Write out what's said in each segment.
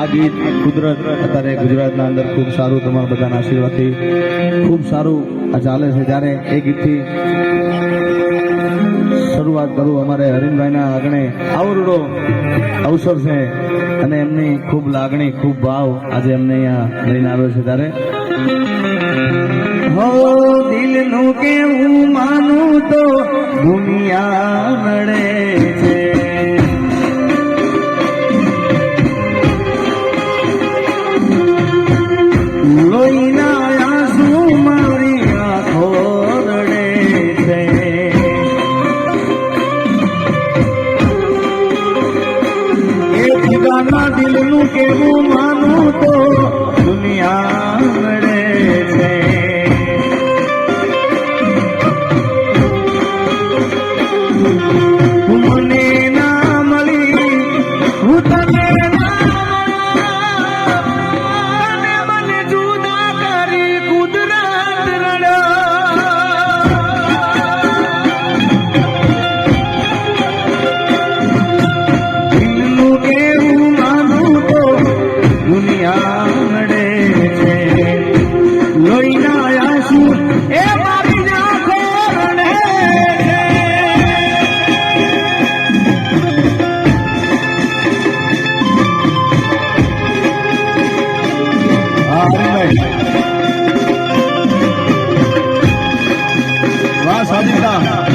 આ ગીત કુદરત અત્યારે ગુજરાતના અંદર ખૂબ સારું તમારા બધાના આશીર્વાદથી ખૂબ સારું આ ચાલે છે. ત્યારે એ ગીતથી શરૂઆત કરું, અમારે હરીનભાઈના આગણે આવરડો અવસર છે અને એમની ખૂબ લાગણી, ખૂબ ભાવ આજે એમને અહીંયા લઈને આવ્યો છે ત્યારે. હો દિલનું કેવું માનું તો દુનિયા નડે દુનિયા 감사 합.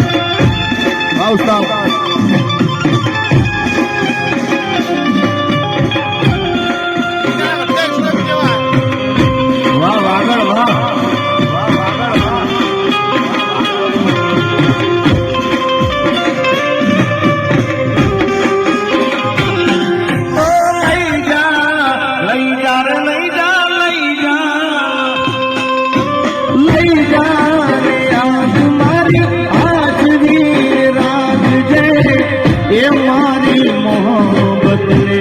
મારી મોહબ્બત ને.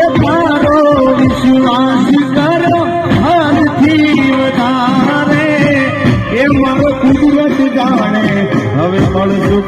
એ મારો વિશ્વાસ કરો, હરથી વધારે એ મારો કુદરત જાણે, હવે મળશું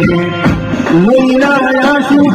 রে মুন্না আসুক